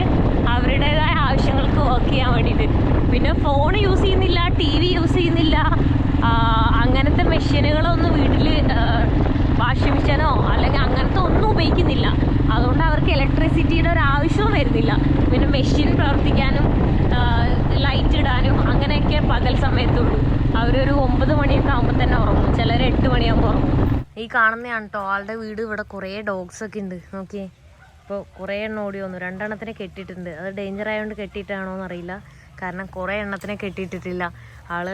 അവരുടേതായ ആവശ്യങ്ങൾക്ക് work ചെയ്യാൻ വേണ്ടിയിട്ട് പിന്നെ ഫോൺ യൂസ് ചെയ്യുന്നില്ല ടി വി യൂസ് ചെയ്യുന്നില്ല അങ്ങനത്തെ മെഷീനുകളൊന്നും വീട്ടിൽ വാഷിംഗ് മെഷീനോ അല്ലെങ്കിൽ അങ്ങനത്തെ ഒന്നും ഉപയോഗിക്കുന്നില്ല. അതുകൊണ്ട് അവർക്ക് ഇലക്ട്രിസിറ്റിയുടെ ഒരു ആവശ്യവും വരുന്നില്ല. പിന്നെ മെഷീൻ പ്രവർത്തിക്കാനും ലൈറ്റ് ഇടാനും അങ്ങനെയൊക്കെ പകൽ സമയത്തുള്ളൂ. അവരൊരു ഒമ്പത് മണിയൊക്കെ ആകുമ്പോൾ തന്നെ ഉറങ്ങും. ചിലർ എട്ട് മണിയാകുമ്പോൾ ഉറങ്ങും. ഈ കാണുന്നതാണ് കേട്ടോ ആളുടെ വീട് ഇവിടെ കുറേ ഡോഗ്സ് ഒക്കെ ഉണ്ട്. നോക്കിയേ. ഇപ്പോൾ കുറേ എണ്ണം ഓടി വന്നു. രണ്ടെണ്ണത്തിനെ കെട്ടിയിട്ടുണ്ട്. അത് ഡേഞ്ചർ ആയതുകൊണ്ട് കെട്ടിയിട്ടാണോ എന്നറിയില്ല കാരണം കുറേ എണ്ണത്തിനെ കെട്ടിയിട്ടിട്ടില്ല. ആൾ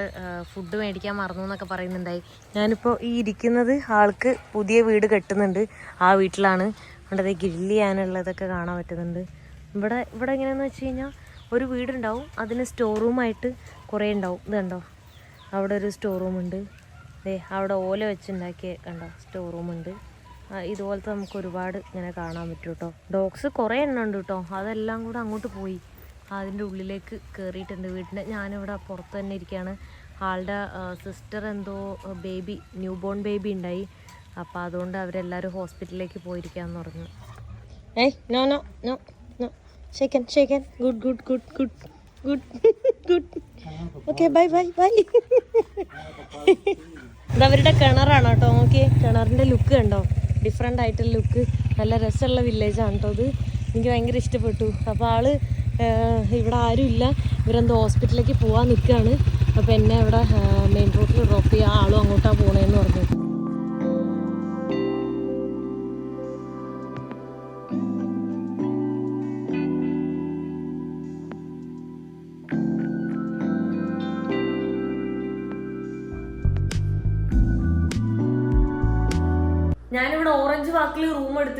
ഫുഡ് മേടിക്കാൻ മറന്നു എന്നൊക്കെ പറയുന്നുണ്ടായി. ഞാനിപ്പോൾ ഈ ഇരിക്കുന്നത് ആൾക്ക് പുതിയ വീട് കെട്ടുന്നുണ്ട്. ആ വീട്ടിലാണ്. അവിടെ ഗ്രില്ല് ചെയ്യാനുള്ളതൊക്കെ കാണാൻ പറ്റുന്നുണ്ട്. ഇവിടെ ഇവിടെ എങ്ങനെയാണെന്ന് വെച്ച് കഴിഞ്ഞാൽ ഒരു വീടുണ്ടാവും. അതിന് സ്റ്റോർ റൂമായിട്ട് കുറേ ഉണ്ടാവും. ഇത് കണ്ടോ? അവിടെ ഒരു സ്റ്റോർ റൂമുണ്ട് ദേ അവിടെ ഓല വെച്ചുണ്ടാക്കിയ കണ്ടോ? സ്റ്റോർ റൂമുണ്ട് ഇതുപോലത്തെ നമുക്ക് ഒരുപാട് ഇങ്ങനെ കാണാൻ പറ്റും കേട്ടോ ഡോഗ്സ് കുറേ എണ്ണം ഉണ്ട് കേട്ടോ അതെല്ലാം കൂടെ അങ്ങോട്ട് പോയി. അതിന്റെ ഉള്ളിലേക്ക് കയറിയിട്ടുണ്ട് വീട്ടിന്റെ ഞാനിവിടെ പുറത്ത് തന്നെ ഇരിക്കുകയാണ്. ആളുടെ സിസ്റ്റർ എന്തോ ബേബി ന്യൂ ബോൺ ബേബി ഉണ്ടായി. അപ്പോൾ അതുകൊണ്ട് അവരെല്ലാവരും ഹോസ്പിറ്റലിലേക്ക് പോയിരിക്കാന്ന് പറഞ്ഞു. ഏയ് no no no no shaken shaken good good good good good good okay bye bye bye ഇതവരുടെ കിണറാണ് കേട്ടോ. നോക്കിയേ കിണറിന്റെ ലുക്ക് കണ്ടോ? ഡിഫറെന്റ് ആയിട്ടുള്ള ലുക്ക് നല്ല രസമുള്ള വില്ലേജാണ് കേട്ടോ അത് എനിക്ക് ഭയങ്കര ഇഷ്ടപ്പെട്ടു. അപ്പോൾ ആൾ ഇവിടെ ആരുമില്ല ഇവരെന്തോ ഹോസ്പിറ്റലിലേക്ക് പോകാൻ നിൽക്കുകയാണ് അപ്പോൾ എന്നെ ഇവിടെ മെയിൻ റോഡിൽ ഡ്രോപ്പ് ചെയ്യുക ആളും അങ്ങോട്ടാണ് പോകണേന്ന് പറഞ്ഞു.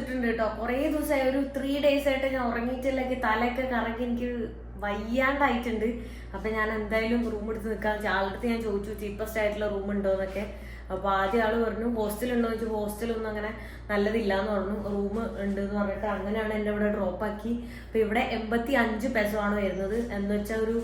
എടുത്തിട്ടുണ്ട് കേട്ടോ. കുറേ ദിവസമായി ഒരു ത്രീ ഡേയ്സ് ആയിട്ട് ഞാൻ ഉറങ്ങിയിട്ടില്ലെങ്കിൽ തലയൊക്കെ കറങ്ങി എനിക്ക് വയ്യാണ്ടായിട്ടുണ്ട്. അപ്പൊ ഞാൻ എന്തായാലും റൂം എടുത്ത് നിൽക്കാം. ആളുടെ ഞാൻ ചോദിച്ചു ചീപ്പസ്റ്റ് ആയിട്ടുള്ള റൂം ഉണ്ടോ? എന്നൊക്കെ. അപ്പൊ ആദ്യം ആൾ പറഞ്ഞു ഹോസ്റ്റൽ ഉണ്ടോ? എന്ന് ചോദിച്ചു ഹോസ്റ്റലൊന്നും അങ്ങനെ നല്ലതില്ല എന്ന് പറഞ്ഞു. റൂം ഉണ്ട് എന്ന് പറഞ്ഞിട്ട് അങ്ങനെയാണ് എന്റെ ഇവിടെ ഡ്രോപ്പ് ആക്കി. അപ്പൊ ഇവിടെ എൺപത്തി അഞ്ച് പെസോ ആണ് വരുന്നത്. എന്ന് വെച്ചാൽ ഒരു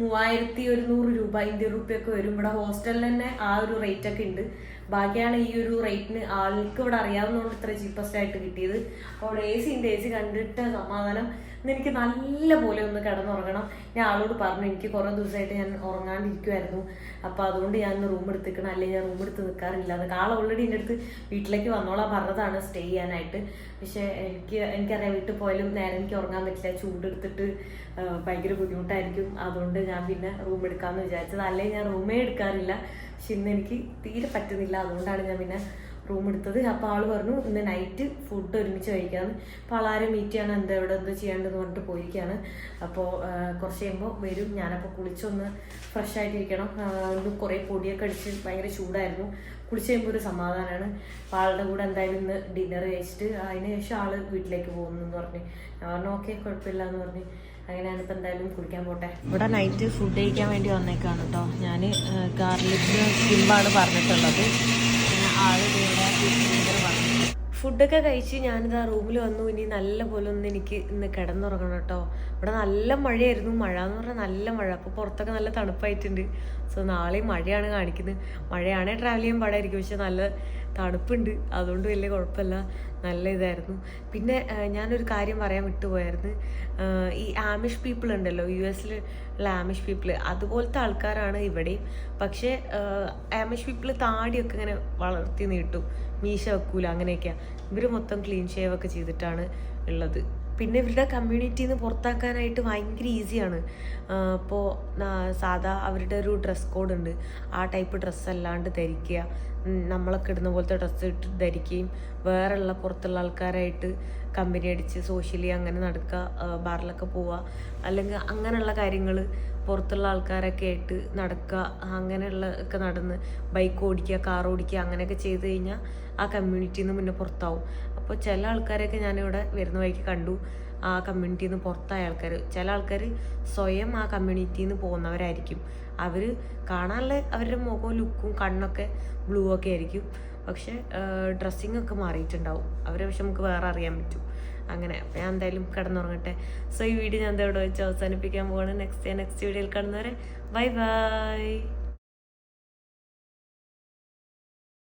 മൂവായിരത്തി ഒരുന്നൂറ് രൂപ ഇന്ത്യൻ റുപ്യൊക്കെ വരും. ഇവിടെ ഹോസ്റ്റലിൽ തന്നെ ആ ഒരു റേറ്റ് ഒക്കെ ഉണ്ട്. ബാക്കിയാണ് ഈ ഒരു റേറ്റിന് ആൾക്ക് ഇവിടെ അറിയാവുന്നതുകൊണ്ട് ഇത്ര ചീപ്പസ്റ്റ് ആയിട്ട് കിട്ടിയത്. അപ്പോൾ എ സി ഉണ്ട് എ സി കണ്ടിട്ട് സമാധാനം. എനിക്ക് നല്ല പോലെ ഒന്ന് കിടന്നുറങ്ങണം. ഞാൻ ആളോട് പറഞ്ഞു എനിക്ക് കുറേ ദിവസമായിട്ട് ഞാൻ ഉറങ്ങാണ്ടിരിക്കുമായിരുന്നു അപ്പോൾ അതുകൊണ്ട് ഞാൻ ഇന്ന് റൂം എടുത്തിക്കണം. അല്ലെങ്കിൽ ഞാൻ റൂം എടുത്ത് നിൽക്കാറില്ല അതൊക്കെ ആൾ ഓൾറെഡി എന്റെ അടുത്ത് വീട്ടിലേക്ക് വന്നോളാം പറഞ്ഞതാണ് സ്റ്റേ ചെയ്യാനായിട്ട്. പക്ഷേ എനിക്ക് എനിക്കറിയാം വീട്ടിൽ പോയാലും നേരെ എനിക്ക് ഉറങ്ങാൻ പറ്റില്ല. ചൂടെടുത്തിട്ട് ഭയങ്കര ബുദ്ധിമുട്ടായിരിക്കും. അതുകൊണ്ട് ഞാൻ പിന്നെ റൂം എടുക്കാമെന്ന് വിചാരിച്ചത്. അല്ലെങ്കിൽ ഞാൻ റൂമേ എടുക്കാറില്ല. പക്ഷെ ഇന്ന് എനിക്ക് തീരെ പറ്റുന്നില്ല. അതുകൊണ്ടാണ് ഞാൻ പിന്നെ റൂം എടുത്തത്. അപ്പോൾ ആൾ പറഞ്ഞു ഇന്ന് നൈറ്റ് ഫുഡ് ഒരുമിച്ച് കഴിക്കാമെന്ന് അപ്പോൾ ആളാരെ മീറ്റ് ചെയ്യണം എന്താ ഇവിടെ എന്താ ചെയ്യേണ്ടതെന്ന് പറഞ്ഞിട്ട് പോയിരിക്കുകയാണ് അപ്പോൾ കുറച്ച് കഴിയുമ്പോൾ വരും. ഞാനപ്പോൾ കുളിച്ചൊന്ന് ഫ്രഷ് ആയിട്ടിരിക്കണം. ഒന്ന് കുറേ പൊടിയൊക്കെ അടിച്ച് ഭയങ്കര ചൂടായിരുന്നു. കുളിച്ച് കഴിയുമ്പോൾ ഒരു സമാധാനമാണ് അപ്പോൾ ആളുടെ കൂടെ എന്തായാലും ഇന്ന് ഡിന്നർ കഴിച്ചിട്ട് അതിന് ശേഷം ആൾ വീട്ടിലേക്ക് പോകുന്നു എന്ന് പറഞ്ഞ്. ഞാൻ പറഞ്ഞു ഓക്കെ കുഴപ്പമില്ല എന്ന് പറഞ്ഞ്. അങ്ങനെയാണ് ഇപ്പം എന്തായാലും കുടിക്കാൻ പോട്ടെ. ഇവിടെ നൈറ്റ് ഫുഡ് കഴിക്കാൻ വേണ്ടി വന്നേക്കാണ് കേട്ടോ ഞാൻ ഗാർലിക് സിമ്പാണ് പറഞ്ഞിട്ടുള്ളത്. പിന്നെ ആൾ ഇവിടെ പറഞ്ഞു ഫുഡൊക്കെ കഴിച്ച് ഞാനിതാ റൂമിൽ വന്നു. ഇനി നല്ല പോലെ ഒന്ന് എനിക്ക് ഇന്ന് കിടന്നുറങ്ങണം കേട്ടോ. ഇവിടെ നല്ല മഴയായിരുന്നു. മഴ എന്ന് പറഞ്ഞാൽ നല്ല മഴ. അപ്പോൾ പുറത്തൊക്കെ നല്ല തണുപ്പായിട്ടുണ്ട്. സോ നാളെയും മഴയാണ് കാണിക്കുന്നത്. മഴയാണെങ്കിൽ ട്രാവൽ ചെയ്യാൻ പാടായിരിക്കും. പക്ഷെ നല്ല തണുപ്പുണ്ട്. അതുകൊണ്ട് വലിയ കുഴപ്പമില്ല. നല്ല ഇതായിരുന്നു. പിന്നെ ഞാനൊരു കാര്യം പറയാൻ വിട്ടുപോയായിരുന്നു. ഈ ആമിഷ് പീപ്പിൾ ഉണ്ടല്ലോ. യു എസിൽ ഉള്ള ആമിഷ് പീപ്പിൾ അതുപോലത്തെ ആൾക്കാരാണ് ഇവിടെയും. പക്ഷേ ആമിഷ് പീപ്പിൾ താടിയൊക്കെ ഇങ്ങനെ വളർത്തി നീട്ടും. മീശ വെക്കൂല അങ്ങനെയൊക്കെയാണ് ഇവർ മൊത്തം ക്ലീൻ ഷേവ് ഒക്കെ ചെയ്തിട്ടാണ് ഉള്ളത്. പിന്നെ ഇവരുടെ കമ്മ്യൂണിറ്റിയിൽ നിന്ന് പുറത്താക്കാനായിട്ട് ഭയങ്കര ഈസിയാണ് ഇപ്പോൾ സാധാ അവരുടെ ഒരു ഡ്രസ് കോഡ് ഉണ്ട്. ആ ടൈപ്പ് ഡ്രസ്സ് അല്ലാണ്ട് ധരിക്കുക. നമ്മളൊക്കെ ഇടുന്ന പോലത്തെ ഡ്രസ്സ് ഇട്ട് ധരിക്കുകയും വേറെയുള്ള പുറത്തുള്ള ആൾക്കാരായിട്ട് കമ്പനി അടിച്ച് സോഷ്യലി അങ്ങനെ നടക്കുക ബാറിലൊക്കെ പോവുക. അല്ലെങ്കിൽ അങ്ങനെയുള്ള കാര്യങ്ങൾ പുറത്തുള്ള ആൾക്കാരൊക്കെ ആയിട്ട് നടക്കുക അങ്ങനെയുള്ള ഒക്കെ നടന്ന് ബൈക്ക് ഓടിക്കുക കാർ ഓടിക്കുക അങ്ങനെയൊക്കെ ചെയ്ത് കഴിഞ്ഞാൽ ആ കമ്മ്യൂണിറ്റിയിൽ നിന്ന് പിന്നെ പുറത്താവും. അപ്പോൾ ചില ആൾക്കാരെയൊക്കെ ഞാനിവിടെ വരുന്ന വഴിക്ക് കണ്ടു. ആ കമ്മ്യൂണിറ്റിയിൽ നിന്ന് പുറത്തായ ആൾക്കാർ ചില ആൾക്കാർ സ്വയം ആ കമ്മ്യൂണിറ്റിയിൽ നിന്ന് പോകുന്നവരായിരിക്കും. അവർ കാണാനുള്ള അവരുടെ മുഖവും ലുക്കും കണ്ണൊക്കെ ബ്ലൂ ഒക്കെ ആയിരിക്കും. പക്ഷേ ഡ്രസ്സിങ് ഒക്കെ മാറിയിട്ടുണ്ടാവും. അവരെ പക്ഷെ നമുക്ക് വേറെ അറിയാൻ പറ്റും. അങ്ങനെ. അപ്പോൾ ഞാൻ എന്തായാലും കിടന്നുറങ്ങട്ടെ. സോ ഈ വീഡിയോ ഞാൻ ഇവിടെ വെച്ച് അവസാനിപ്പിക്കാൻ പോവാണ്. നെക്സ്റ്റ് നെക്സ്റ്റ് വീഡിയോയിൽ കാണുന്നവരെ. Bye bye